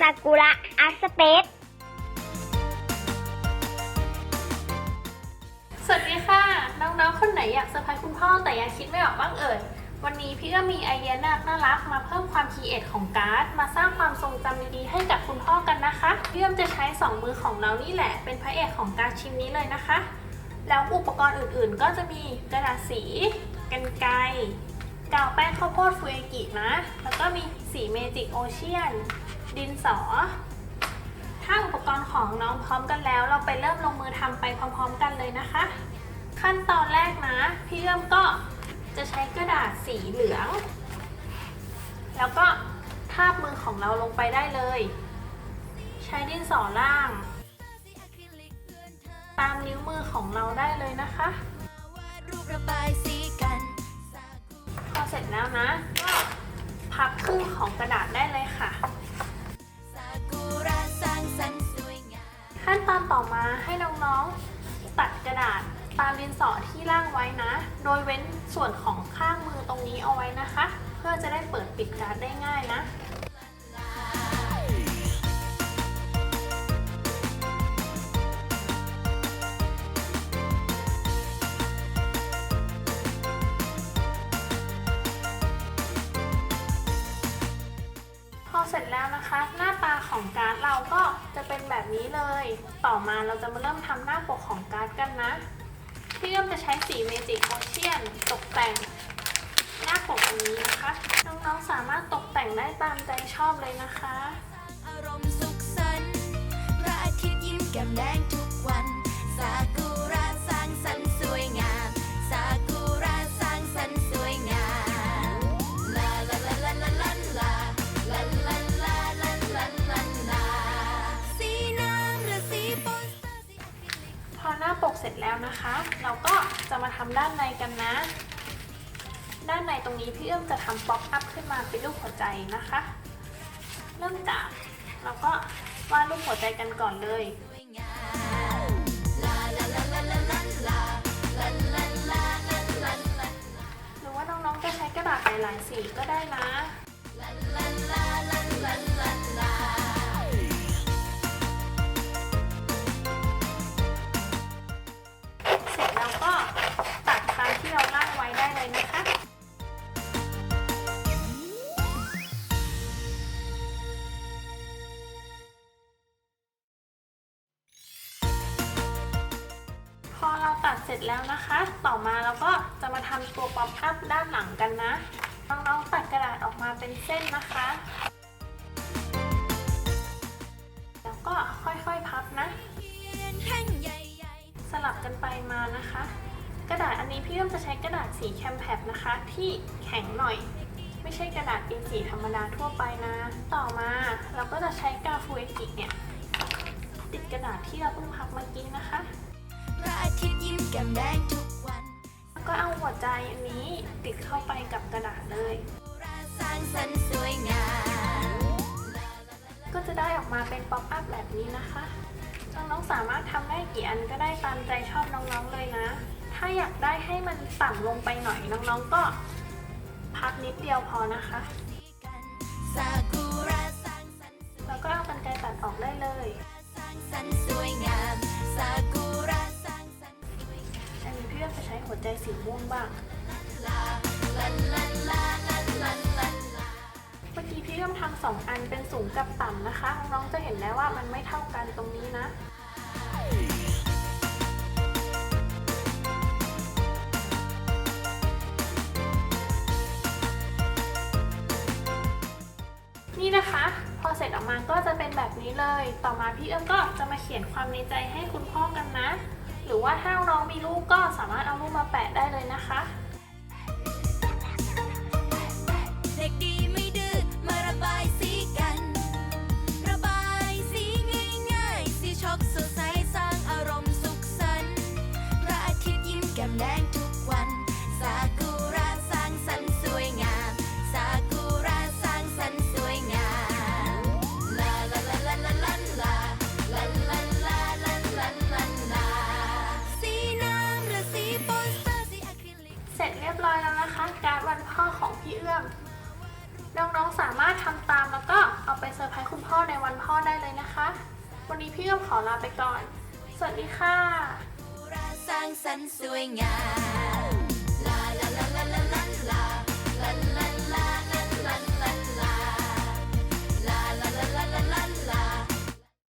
ซากุระอาร์ตสเปซสวัสดีค่ะ น้องๆ คนไหนอยากเซอร์ไพรส์คุณพ่อแต่ยังคิดไม่ออกบ้างเอ่ย วันนี้พี่ก็มีไอเดียน่าน่ารักมาเพิ่มความคีเอทของการ์ด มาสร้างความทรงจำดีๆให้กับคุณพ่อกันนะคะพี่เอื้อมจะใช้ 2 มือของเรานี่แหละ เป็นพระเอกของการ์ดชิ้นนี้เลยนะคะ แล้วอุปกรณ์อื่นๆ ก็จะมีกระดาษสีกันไกรกาวแป้งข้าวโพดฟูเอกินะ แล้วก็มีสีเมจิกโอเชียน ดินสอ ถ้าอุปกรณ์ของน้องพร้อมกันแล้ว เราไปเริ่มลงมือทำไปพร้อม ๆ กันเลยนะคะ ขั้นตอนแรกนะ พี่เอื้อมก็จะใช้กระดาษสีเหลือง แล้วก็ทาบมือของเราลงไปได้เลย ใช้ดินสอล่าง ตามนิ้วมือของเราได้เลยนะคะพอเสร็จแล้วนะ ก็พับครึ่งของกระดาษได้ ดาษตามดินสอที่ร่างไว้นะ โดยเว้นส่วนของข้างมือตรงนี้เอาไว้นะคะ เพื่อจะได้เปิดปิดการ์ดได้ง่ายนะพอเสร็จแล้วนะคะ หน้าตาของการ์ดเราก็จะเป็นแบบนี้เลย ต่อมาเราจะมาเริ่มทำหน้าปกของการ์ดกันนะ พี่เริ่มจะใช้สีเมจิกโอเชียนตกแต่งหน้าปกอันนี้นะคะ น้องๆสามารถตกแต่งได้ตามใจชอบเลยนะคะ อารมณ์สุขสันต์พระอาทิตย์ยิ้มแก้มแดงะคะ เราก็จะมาทำด้านในกันนะ ด้านในตรงนี้พี่เอื้อมจะทำป๊อปอัพขึ้นมาเป็นรูปหัวใจนะคะ เริ่มจากเราก็วาดรูปหัวใจกันก่อนเลยหรือว่าน้องๆจะใช้กระดาษหลายๆสีก็ได้นะ พอเราตัดเสร็จแล้วนะคะ ต่อมาเราก็จะมาทำตัวป๊อปอัพด้านหลังกันนะน้องๆตัดกระดาษออกมาเป็นเส้นนะคะ แล้วก็ค่อยๆพับนะ สลับกันไปมานะคะ กระดาษอันนี้พี่เริ่มจะใช้กระดาษสีแคมแพดนะคะ ที่แข็งหน่อย ไม่ใช่กระดาษเป็นสีธรรมดาทั่วไปนะ ต่อมาเราก็จะใช้กาฟูเอกิเนี่ยติดกระดาษที่เราเพิ่งพับเมื่อกี้นะคะ พระอาทิตย์ยิ้มแก้มแดงทุกวันแล้วก็เอาหัวใจอันนี้ติดเข้าไปกับกระดาษเลยราสร้างสรรค์สวยงามก็จะได้ออกมาเป็นป๊อปอัพแบบนี้นะคะน้องๆสามารถทำได้กี่อันก็ได้ตามใจชอบน้องๆเลยนะ ถ้าอยากได้ให้มันต่ำลงไปหน่อยน้องๆก็พับนิดเดียวพอนะคะซากุระสร้างสรรค์สวยแล้วก็เอากันไกรตัดออกได้เลย จสีม่วงบ้างเมื่อกี้พี่เริ่มทำสองอันเป็นสูงกับต่ำนะคะ น้องจะเห็นได้ว่ามันไม่เท่ากันตรงนี้นะนี่นะคะ พอเสร็จออกมาก็จะเป็นแบบนี้เลย ต่อมาพี่เอิ้มก็จะมาเขียนความในใจให้คุณพ่อกันนะ รือว่าถ้าน้องมีรูปก็สามารถเอารูปมาแปะได้เลยนะคะเด็กดีไม่ดื้อมาระบายสีกัน ระบายสีง่ายๆสีช็อกสดใสสร้างอารมณ์สุขสันต์พระอาทิตย์ยิ้มแก้มแดงทุกวันสากุ ในวันพ่อได้เลยนะคะ วันนี้พี่เอิมขอลาไปก่อน สวัสดีค่ะสร้างสรรค์สวยงาม